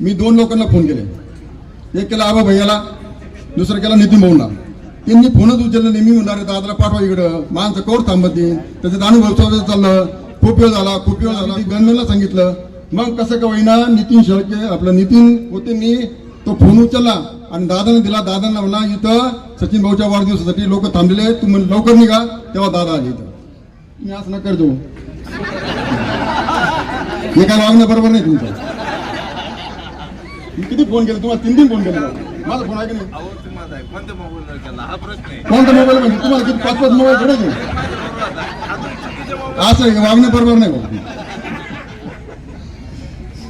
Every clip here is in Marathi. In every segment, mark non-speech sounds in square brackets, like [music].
मी दोन लोकांना फोन केले. एक केला आबा भैयाला. दुसरा केला नितीन भाऊंना. त्यांनी फोनच उचललं नाही. मी म्हणणार दादाला पाठवा इकडं. माणसं कवर थांबत नाही. त्याच्यात अनुभव चाललं. खूप वेळ झाला खूप वेळ झाला. गणमेला सांगितलं मग कसं का होईना नितीन शेळके आपलं नितीन होते मी. तो फोन उचलला आणि दादाने दिला. दादांना म्हणला इथं सचिन भाऊच्या वाढदिवसासाठी लोक थांबलेले तू म्हण लवकर निघा तेव्हा दादा आले इथं. मी असं न करतो हे काय वागणं बरोबर नाही तुमचं. किती फोन केले? तुम्हाला तीन तीन फोन केले. माझा फोन आहे की नाही? अहो तुम्हाला आहे. कोणत्या मोबाईल केला? हा प्रश्न आहे. कोणता मोबाईल म्हणजे? तुम्हाला किती पाच पाच मोबाईल मोबाईल असं आहे, वागणं बरोबर नाही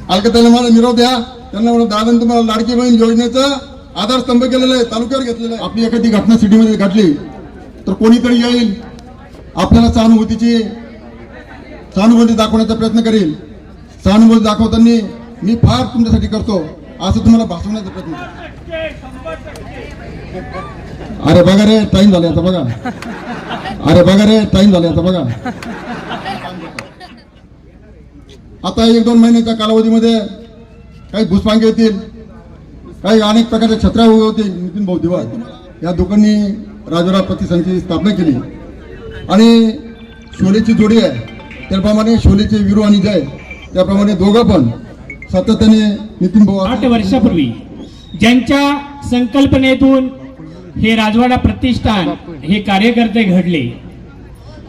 अलका त्याला मला निरोप द्या. त्यांना म्हणून दादा तुम्हाला लाडकी बहीण योजनेचं आधारस्तंभ केलेलं आहे तालुक्यावर घेतलेलं आहे. आपली एखादी घटना सिटीमध्ये घडली तर कोणीतरी येईल आपल्याला सहानुभूतीची सहानुभूती दाखवण्याचा प्रयत्न करेल. सहानुभूती दाखवताना मी फार तुमच्यासाठी करतो. असं तुम्हाला भासवण्याचा प्रयत्न करेल. अरे बघा रे टाइम झाले आता बघा. अरे बघा रे टाइम झाले आता बघा. आता एक दोन महिन्याच्या कालावधीमध्ये काही घुसपांगे येतील काही अनेक प्रकारच्या छत्र्या उभे होतील नितीन भाऊ दिवाळ या दोघांनी राजाराव प्रतिष्ठानची स्थापना केली. आणि शोलेची जोडी आहे. त्याप्रमाणे शोलेचे विरू आणि जय त्याप्रमाणे दोघं पण सातत्याने नितीन भाऊ आठ वर्षापूर्वी ज्यांच्या संकल्पनेतून हे राजवाडा प्रतिष्ठान हे कार्यकर्ते घडले.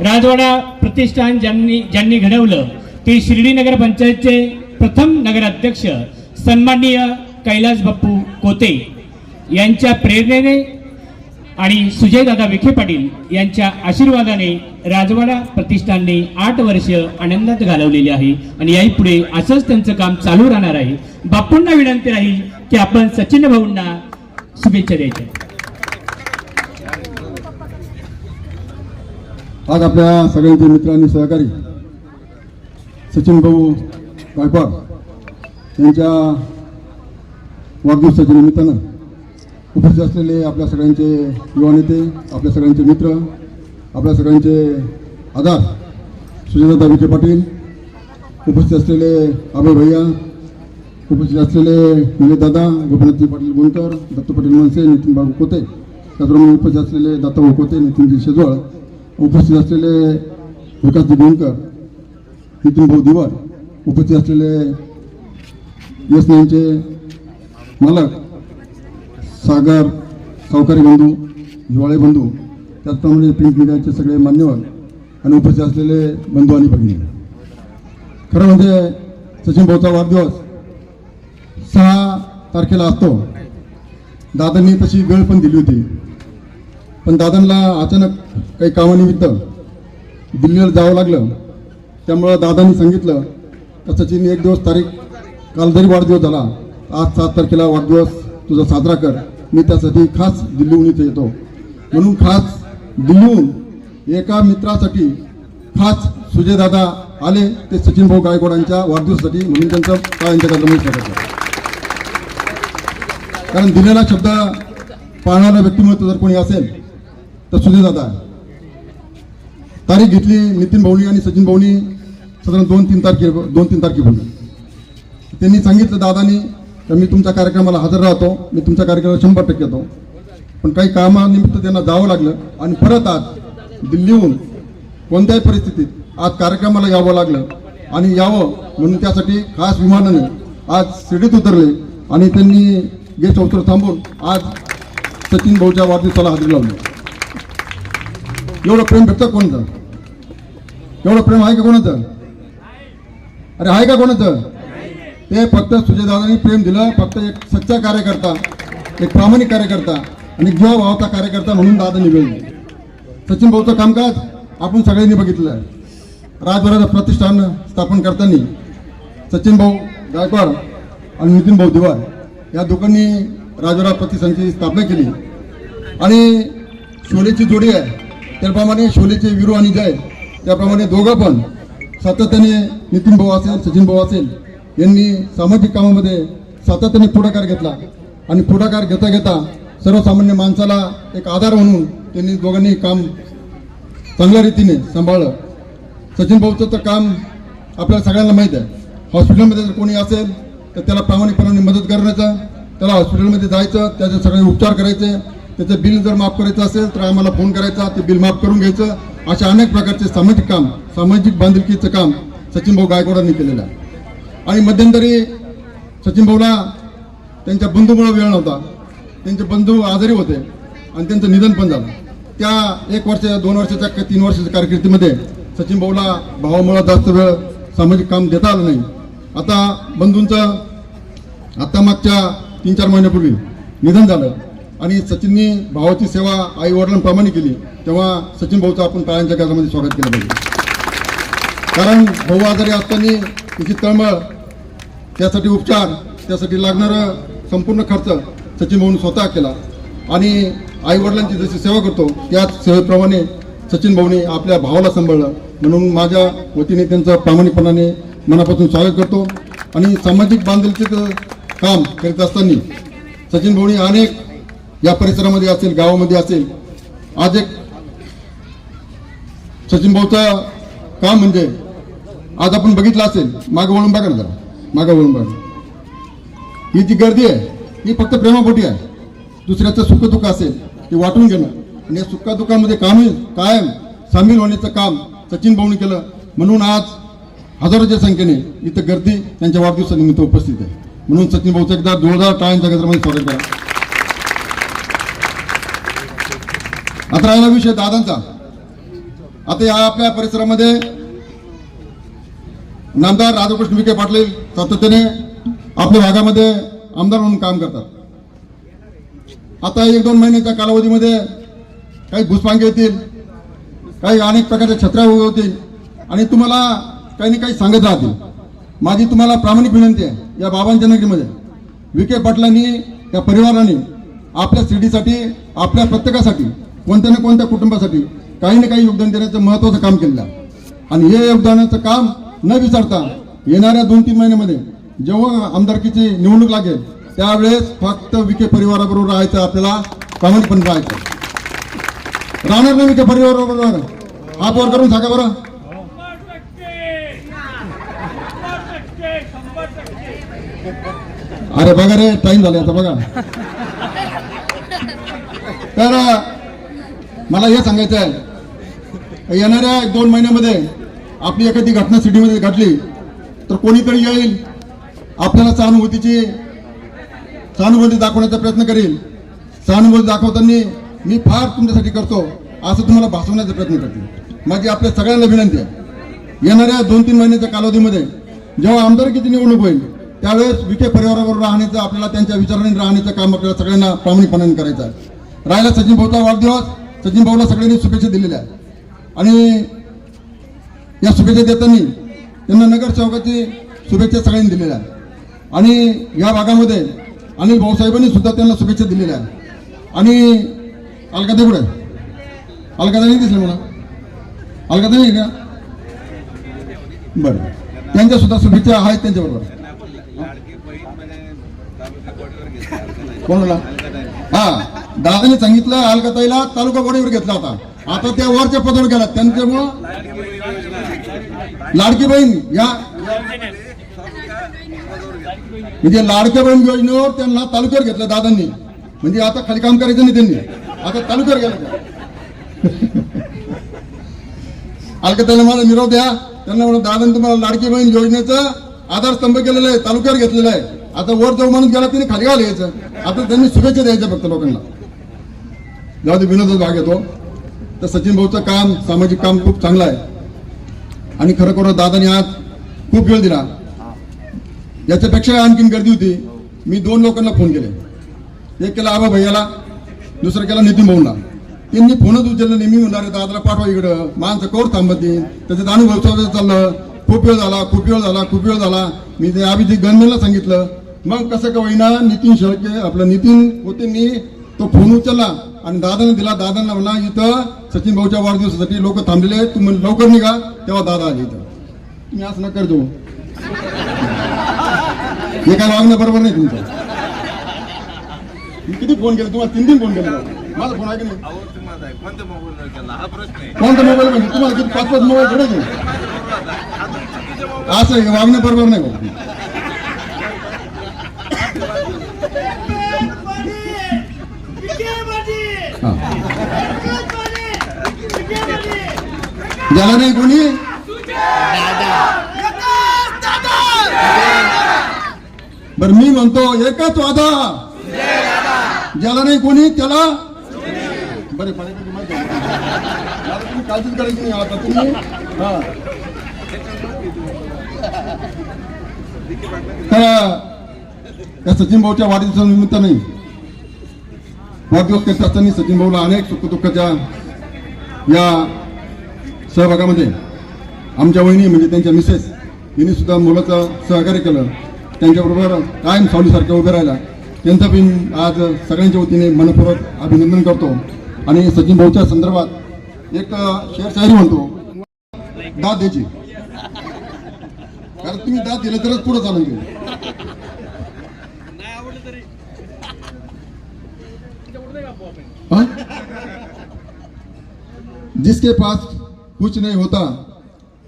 राजवाडा प्रतिष्ठान ज्यांनी ज्यांनी घडवलं ते शिर्डी नगर पंचायतचे प्रथम नगराध्यक्ष सन्माननीय कैलास बाप्पू कोते यांच्या प्रेरणेने आणि सुजयदादा विखे पाटील यांच्या आशीर्वादाने राजवाडा प्रतिष्ठानने आठ वर्ष आनंदात घालवलेली आहे. आणि याही पुढे असंच त्यांचं काम चालू राहणार आहे. बापूंना विनंती राहील की आपण सचिन भाऊंना शुभेच्छा द्यायच्या. आज आपल्या सगळ्यांचे मित्र आणि सहकारी सचिन भाऊ गायकवाड यांच्या वाढदिवसाच्या निमित्तानं उपस्थित असलेले आपल्या सगळ्यांचे युवा नेते आपल्या सगळ्यांचे मित्र आपल्या सगळ्यांचे आधार सुजयदादा विखे पाटील उपस्थित असलेले अभय भैया उपस्थित असलेले दादा गोपीनाथजी पाटील गुंटर दत्त पाटील मनसे नितीन बाबू कोते त्याचप्रमाणे उपस्थित असलेले दत्ताभाऊ कोते नितीनजी शेजवळ उपस्थित असलेले विकासजी गोंडकर नितीन भाऊ दिवार उपस्थित असलेले यस नाईनचे मालक सागर सावकारी बंधू हिवाळे बंधू त्याचप्रमाणे प्रिंट मीडियाचे सगळे मान्यवर आणि उपस्थित असलेले बंधू आणि भगिनी. खरं म्हणजे सचिन भाऊचा वाढदिवस सहा तारखेला असतो. दादांनी तशी वेळ पण दिली होती. पण दादांना अचानक काही कामानिमित्त दिल्लीला जावं लागलं. त्यामुळं दादांनी सांगितलं का सचिन एक दिवस तारीख काल जरी वाढदिवस झाला आज सात तारखेला वाढदिवस तुझा साजरा कर. मी त्यासाठी खास दिल्लीहून इथे येतो. म्हणून खास दिल्लीहून एका मित्रासाठी खास सुजयदादा आले. ते सचिन भाऊ गायकवाडांच्या वाढदिवसासाठी म्हणून त्यांचं टाळ्यांच्या मी स्वागत कारण दिलेला शब्द पाळणारा व्यक्तिमत्व जर कोणी असेल तर सुजयदादा तारीख घेतली नितीन भाऊनी आणि सचिन भाऊनी साधारण दोन तीन तारखे दोन तीन तारखेपूर्वी. त्यांनी सांगितलं दादानी तर मी तुमच्या कार्यक्रमाला हजर राहतो. मी तुमच्या कार्यक्रमाला शंभर टक्के येतो. पण काही कामानिमित्त त्यांना जावं लागलं आणि परत आज दिल्लीहून कोणत्याही परिस्थितीत आज कार्यक्रमाला यावं लागलं आणि यावं म्हणून त्यासाठी खास विमानाने आज शिडीत उतरले आणि त्यांनी गेस्ट हाऊसवर थांबून आज सचिन भाऊच्या वाढदिवसाला हजेरी लावली. एवढं प्रेम भेटतं कोणाचं? एवढं प्रेम आहे का कोणाचं? अरे आहे का कोणाचं? ते फक्त सुजयदादांनी प्रेम दिलं फक्त एक सच्चा कार्यकर्ता एक प्रामाणिक कार्यकर्ता आणि जीवा भावता कार्यकर्ता म्हणून दादा निवेदन सचिन भाऊचं कामकाज आपण सगळ्यांनी बघितलं. आहे राजभराचं प्रतिष्ठान स्थापन करताना सचिन भाऊ गायकवाड आणि नितीन भाऊ दिवार या दोघांनी राजभरा प्रतिष्ठानची स्थापना केली. आणि शोलेची जोडी आहे. त्याप्रमाणे शोलेचे विरू आणि जय त्याप्रमाणे दोघं पण सातत्याने नितीन भाऊ असेल सचिन भाऊ असेल यांनी सामाजिक कामामध्ये सातत्याने पुढाकार घेतला. आणि पुढाकार घेता घेता सर्वसामान्य माणसाला एक आधार म्हणून त्यांनी दोघांनी काम चांगल्या रीतीने सांभाळलं. सचिन भाऊचं तर काम आपल्याला सगळ्यांना माहीत आहे. हॉस्पिटलमध्ये जर कोणी असेल तर त्याला प्रामाणिकपणाने मदत करण्याचं त्याला हॉस्पिटलमध्ये जायचं त्याचे सगळे उपचार करायचे त्याचं बिल जर माफ करायचं असेल तर आम्हाला फोन करायचा ते बिल माफ करून घ्यायचं. अशा अनेक प्रकारचे सामाजिक काम सामाजिक बांधिलकीचं काम सचिन भाऊ गायकवाडांनी केलेलं आहे. आणि मध्यंतरी सचिन भाऊला त्यांच्या बंधूमुळे वेळ नव्हता. त्यांचे बंधू आजारी होते आणि त्यांचं निधन पण झालं. त्या एक वर्ष दोन वर्षाच्या का तीन वर्षाच्या कारकिर्दीमध्ये सचिन भाऊला भावामुळे जास्त वेळ सामाजिक काम देता आलं नाही. आता बंधूंचं आत्ता मागच्या तीन चार महिन्यापूर्वी निधन झालं आणि सचिननी भावाची सेवा आई वडिलांप्रमाणे केली तेव्हा सचिन भाऊचं आपण काळांच्या गजामध्ये स्वागत केलं पाहिजे. कारण भाऊ आजारी असताना त्याची तळमळ त्यासाठी उपचार त्यासाठी लागणारा संपूर्ण खर्च सचिन भाऊन स्वतः केला. आणि आई वडिलांची जशी सेवा करतो त्याच सेवेप्रमाणे सचिन भाऊने आपल्या भावाला सांभाळलं. म्हणून माझ्या वतीने त्यांचं प्रामाणिकपणाने मनापासून स्वागत करतो. आणि सामाजिक बांधिलकीचं काम करीत असताना सचिन भाऊनी अनेक या परिसरामध्ये असेल गावामध्ये असेल आज एक सचिन भाऊचं काम म्हणजे आज आपण बघितलं असेल मागं वळून बघा ना जरा. मागं वळून बघा. ही जी गर्दी आहे ही फक्त प्रेमापोटी आहे. दुसऱ्याचं सुखदुःख असेल ते वाटून घेणं. आणि या सुखदुःखामध्ये कामी कायम सामील होण्याचं काम सचिन भाऊने केलं. म्हणून आज हजारोच्या संख्येने इथं गर्दी त्यांच्या वाढदिवसानिमित्त उपस्थित आहे. म्हणून सचिन भाऊचं एकदा जोरदार टाळ्यांच्या गजरामध्ये स्वागत करा. आता राहिला विषय दादांचा. आता या आपल्या परिसरामध्ये नामदार राधाकृष्ण विखे पाटील सातत्याने आपल्या भागामध्ये आमदार म्हणून काम करतात. आता एक दोन महिन्याच्या कालावधीमध्ये काही घुसपांगे येतील काही अनेक प्रकारच्या छत्र्या होतील आणि तुम्हाला काही ना काही सांगत राहतील. माझी तुम्हाला प्रामाणिक विनंती आहे या बाबांच्या नगरीमध्ये विखे पाटलांनी या परिवाराने आपल्या सिटीसाठी आपल्या प्रत्येकासाठी कोणत्या ना कोणत्या कुटुंबासाठी काही ना काही योगदान देण्याचं महत्त्वाचं काम केलेलं आहे. आणि हे योगदानाचं काम न विचारता येणाऱ्या दोन तीन महिन्यामध्ये जेव्हा आमदारकीची निवडणूक लागेल त्यावेळेस फक्त विखे परिवाराबरोबर राहायचं आपल्याला प्रामाणिकपणे राहायचं. राहणार नाही विखे परिवाराबरोबर. हा वर करून सांगा बरं. अरे बघा रे टाइम झाला आता बघा. तर मला हे सांगायचं आहे येणाऱ्या एक दोन महिन्यामध्ये आपली एखादी घटना सिटीमध्ये घडली तर कोणीतरी येईल आपल्याला सहानुभूतीची सहानुभूती दाखवण्याचा प्रयत्न करेल. सहानुभूती दाखवताना मी फार तुमच्यासाठी करतो असं तुम्हाला भासवण्याचा प्रयत्न करते. माझी आपल्या सगळ्यांना विनंती आहे. येणाऱ्या दोन तीन महिन्याच्या कालावधीमध्ये जेव्हा आमदारकीची निवडणूक होईल त्यावेळेस विखे परिवाराबरोबर राहण्याचं आपल्याला त्यांच्या विचाराने राहण्याचं काम आपल्याला सगळ्यांना प्रामाणिकपणाने करायचं आहे. राहिला सचिन भाऊचा वाढदिवस सचिन भाऊला सगळ्यांनी शुभेच्छा दिलेल्या आणि या शुभेच्छा देताना त्यांना नगर चौकाची शुभेच्छा सगळ्यांनी दिलेल्या आहेत. आणि या भागामध्ये अनिल भाऊसाहेबांनी सुद्धा त्यांना शुभेच्छा दिलेल्या आहेत. आणि अलकाताई कुठे आहे? नाही दिसले मला अलकाताई नाही का? बरं. त्यांच्या सुद्धा शुभेच्छा आहेत त्यांच्याबरोबर. कोणाला? हा. दादाने सांगितलं अलकाताईला तालुका गोडीवर घेतला होता. आता त्या वरच्या पदावर गेला. त्यांच्यामुळं लाडकी बहीण या. म्हणजे लाडक्या बहीण योजनेवर त्यांना तालुक्यावर घेतलं दादांनी. म्हणजे आता खाली काम करायचं नाही त्यांनी. आता तालुक्यावर गेलं. अलकाताईला मला निरोप द्या. त्यांना म्हणून दादांनी तुम्हाला लाडकी बहीण योजनेचं आधारस्तंभ केलेलं आहे तालुक्यावर घेतलेलं आहे. आता वर जाऊ म्हणून गेला तिने खाली घाल यायचं. आता त्यांनी शुभेच्छा द्यायच्या फक्त लोकांना. जाऊ दे विनोदच भाग येतो. तर सचिन भाऊचं काम सामाजिक काम खूप चांगलं आहे. आणि खरोखर दादाने आज खूप वेळ दिला. याच्यापेक्षा आणखीन गर्दी होती. मी दोन लोकांना फोन केले. एक केला आबा भैयाला दुसरं केला नितीन भाऊला त्यांनी फोनच उचललं नाही. मी म्हणणार दादाला पाठवा इकडं. माणसं कोर थांबत नाही. त्याच्यात अनुभव चाललं चाललं. खूप वेळ झाला खूप वेळ झाला खूप वेळ झाला. मी ते अभिजित गणमेला सांगितलं. मग कसं का होईना नितीन शेळके आपलं नितीन होते मी तो फोन उचलला आणि दादाने दिला. दादांना म्हणला इथं सचिन भाऊच्या वाढदिवसासाठी लोक थांबलेले आहेत. तुम्ही लवकर निघा. तेव्हा दादा आले इथं. तुम्ही असं नका करतो हे काय वागणं बरोबर नाही तुमचं. मी किती फोन केले? तुम्हाला तीन तीन फोन केले. माझा फोन आहे की नाही. कोणत्या मोबाईल केला? हा प्रश्न आहे. कोणता मोबाईल म्हणजे? तुम्हाला किती पाच पाच मोबाईल मोबाईल असं आहे, वागणं बरोबर नाही. भाऊ. हा. ज्याला नाही कोणी? बर मी म्हणतो एकच वादा. ज्याला नाही कोणी त्याला? बरे आता तुम्ही काळजीच करायची नाही आता तुम्ही? हा. त्या सचिन भाऊच्या वाढदिवसा निमित्त नाही वाढदिवस करत सचिन भाऊला अनेक सुखदुःखाच्या या सहभागामध्ये आमच्या वहिनी म्हणजे त्यांच्या मिसेस यांनी सुद्धा मुलाचं सहकार्य केलं. त्यांच्याबरोबर कायम सावलीसारखं उभे राहिला त्यांचा मी आज सगळ्यांच्या वतीने मनपूर्वक अभिनंदन करतो. आणि सचिन भाऊच्या संदर्भात एक शेर शायरी म्हणतो. दाद द्यायची कारण तुम्ही दाद दिलं तरच पुढे चालून गेले हाँ? [laughs] जिसके पास कुछ नहीं होता,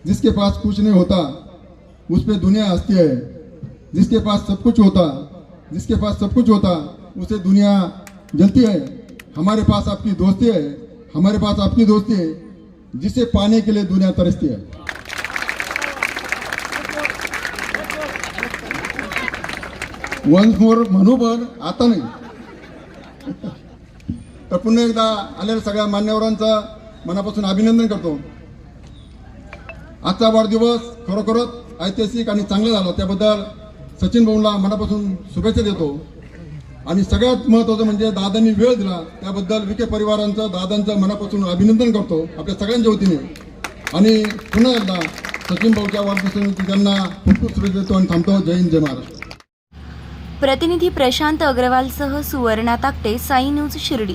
जिसके पास कुछ नहीं होता, उस पर दुनिया हंसती है। जिसके पास सब कुछ होता, जिसके पास सब कुछ होता, उसे दुनिया जलती है। हमारे पास आपकी दोस्ती है, हमारे पास आपकी दोस्ती है, जिसे पाने के लिए दुनिया तरसती है। वन्स मोर पण आता नाही। तर पुन्हा एकदा आलेल्या सगळ्या मान्यवरांचं मनापासून अभिनंदन करतो. आजचा वाढदिवस खरोखरच ऐतिहासिक आणि चांगला झाला. त्याबद्दल सचिन भाऊला मनापासून शुभेच्छा देतो. आणि सगळ्यात महत्त्वाचं म्हणजे दादांनी वेळ दिला. त्याबद्दल विखे परिवारांचं दादांचं मनापासून अभिनंदन करतो. आपल्या सगळ्यांच्या वतीने. आणि पुन्हा एकदा सचिन भाऊच्या वाढदिवसानिमित्त त्यांना खूप खूप शुभेच्छा देतो आणि थांबतो. जय हिंद जय महाराष्ट्र. प्रतिनिधी प्रशांत अग्रवालसह सुवर्णा ताकटे साई न्यूज शिर्डी.